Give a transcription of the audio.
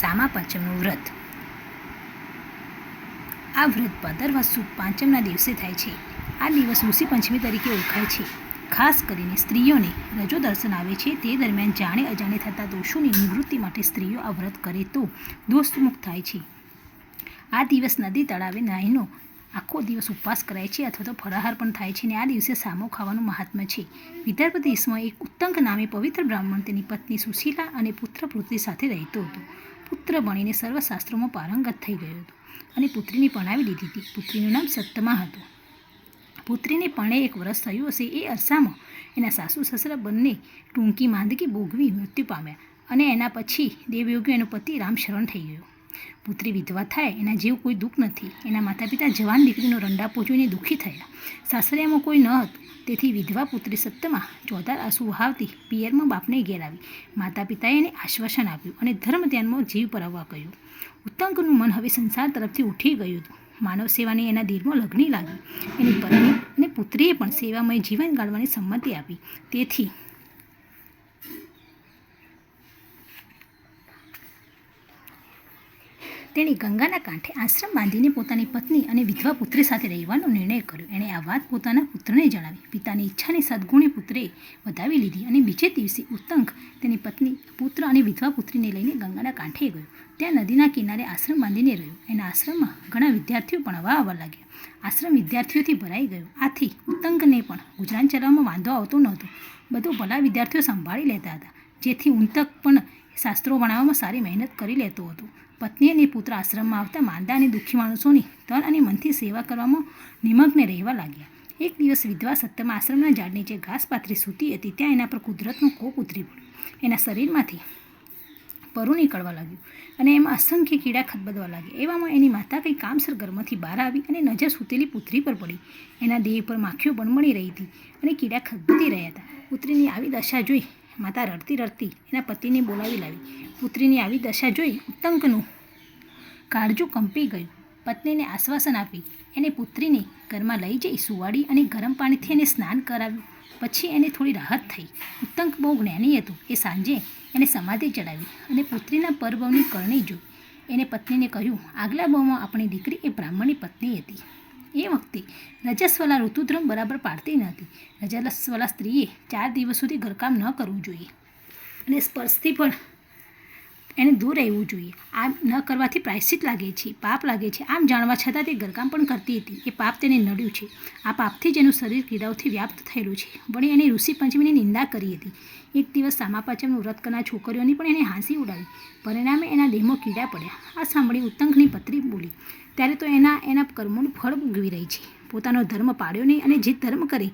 સામા પંચમનું વ્રત. આ વ્રત ભાદરવા સુદ પાંચમના દિવસે થાય છે. આ દિવસ ઋષિ પંચમી તરીકે ઓળખાય છે. ખાસ કરીને સ્ત્રીઓને રજો દર્શન આવે છે તે દરમિયાન જાણે અજાણે થતા દોષોની નિવૃત્તિ માટે સ્ત્રીઓ આ વ્રત કરે તો દોષમુક્ત થાય છે. આ દિવસ નદી તળાવે નાહીનો આખો દિવસ ઉપવાસ કરાય છે અથવા તો ફળાહાર પણ થાય છે અને આ દિવસે સામો ખાવાનું મહાત્મ્ય છે. વિદર્ભ દેશમાં એક ઉત્તંક નામે પવિત્ર બ્રાહ્મણ તેની પત્ની સુશીલા અને પુત્ર પુત્રી સાથે રહેતો હતો. પુત્ર બનીને સર્વશાસ્ત્રોમાં પારંગત થઈ ગયો હતો અને પુત્રીને પરણાવી લીધી હતી. પુત્રીનું નામ સત્તમા હતું. પુત્રીને પરણે એક વર્ષ થયું હશે એ અરસામાં એના સાસુ સસરા બંને ટૂંકી માંદગી ભોગવી મૃત્યુ પામ્યા અને એના પછી દેવયોગી એનો પતિ રામશરણ થઈ ગયો. પુત્રી વિધવા થાય, એના જેવું કોઈ દુઃખ નથી. એના માતા પિતા જવાન દીકરીનો રંડાપો જોઈને દુઃખી થયા સાસરિયામાં કોઈ ન હતું. તેથી વિધવા પુત્રી સત્યમાં ચોધાર આંસુ વહાવતી પિયરમાં બાપને ઘેર આવી માતા પિતાએ એને આશ્વાસન આપ્યું અને ધર્મ ધ્યાનમાં જીવ પરાવવા કહ્યું. ઉત્તંકનું મન હવે સંસાર તરફથી ઉઠી ગયું હતું. માનવ સેવાની એના દિલમાં લગ્ની લાગી એની પત્ની અને પુત્રીએ પણ સેવામય જીવન ગાળવાની સંમતિ આપી. તેથી તેણે ગંગાના કાંઠે આશ્રમ બાંધીને પોતાની પત્ની અને વિધવા પુત્રી સાથે રહેવાનો નિર્ણય કર્યો. એણે આ વાત પોતાના પુત્રને જણાવી. પિતાની ઈચ્છાને સદગુણે પુત્રે વધાવી લીધી અને બીજે દિવસે ઉત્તંક તેની પત્ની, પુત્ર અને વિધવા પુત્રીને લઈને ગંગાના કાંઠે ગયો. ત્યાં નદીના કિનારે આશ્રમ બાંધીને રહ્યો. એના આશ્રમમાં ઘણા વિદ્યાર્થીઓ ભણવા આવવા લાગ્યા. આશ્રમ વિદ્યાર્થીઓથી ભરાઈ ગયો. આથી ઉત્તંકને પણ ગુજરાન ચલાવવામાં વાંધો આવતો નહોતો. બધું ભલા વિદ્યાર્થીઓ સંભાળી લેતા હતા. જેથી ઉંતક પણ શાસ્ત્રો ભણાવવામાં સારી મહેનત કરી લેતો હતો. પત્ની અને પુત્ર આશ્રમમાં આવતા માંદા અને દુઃખી માણસોની તન અને મનથી સેવા કરવામાં નિમગ્ન રહેવા લાગ્યા. એક દિવસ વિધવા સત્યમાં આશ્રમના ઝાડ નીચે ઘાસ પાથરી સૂતી હતી. ત્યાં એના પર કુદરતનો કોપ ઉતરી પડ્યો. એના શરીરમાંથી પરું નીકળવા લાગ્યું અને એમાં અસંખ્ય કીડા ખદબદવા લાગ્યા. એવામાં એની માતા કંઈ કામસર ઘરમાંથી બહાર આવી અને નજર સૂતેલી પુત્રી પર પડી. એના દેહ પર માખીઓ બણમણી રહી હતી અને કીડા ખદબદી રહ્યા હતા. પુત્રીની આવી દશા જોઈ માતા રડતી રડતી એના પતિને બોલાવી લાવી. પુત્રીની આવી દશા જોઈ ઉત્તંકનું કાળજું કંપી ગયું. પત્નીને આશ્વાસન આપી. એને પુત્રીને ઘરમાં લઈ જઈ સુવાડી અને ગરમ પાણીથી એને સ્નાન કરાવ્યું. પછી એને થોડી રાહત થઈ. ઉત્તંક બહુ જ્ઞાની હતું. એ સાંજે એને સમાધિ ચડાવી અને પુત્રીના પરભવની કરણી જોઈ. એને પત્નીને કહ્યું, આગલા બહુમાં આપણી દીકરી એ બ્રાહ્મણની પત્ની હતી. એ વખતે રજસ્વલા ઋતુધ્રમ બરાબર પાડતી ન હતી રજસ્વલા સ્ત્રીએ ચાર દિવસ સુધી ઘરકામ ન કરવું જોઈએ. અને સ્પર્શથી પણ એને દૂર રહેવું જોઈએ. આમ ન કરવાથી પ્રાયશ્ચિત લાગે છે, પાપ લાગે છે. આમ જાણવા છતાં તે ઘરકામ પણ કરતી હતી. એ પાપ તેને નડ્યું છે. આ પાપથી જ એનું શરીર કીડાઓથી વ્યાપ્ત થયેલું છે. વળી એને ઋષિ પંચમીની નિંદા કરી હતી. એક દિવસ સામા પાંચમનું વ્રત કરનાર છોકરીઓની પણ એને હાંસી ઉડાવી. પરિણામે એના દેહમાં કીડા પડ્યા. આ સાંભળી ઉત્તંકની પત્રી બોલી, ત્યારે તો એના એના કર્મોનું ફળ ભોગવી રહી છે. પોતાનો ધર્મ પાડ્યો નહીં અને જે ધર્મ કરે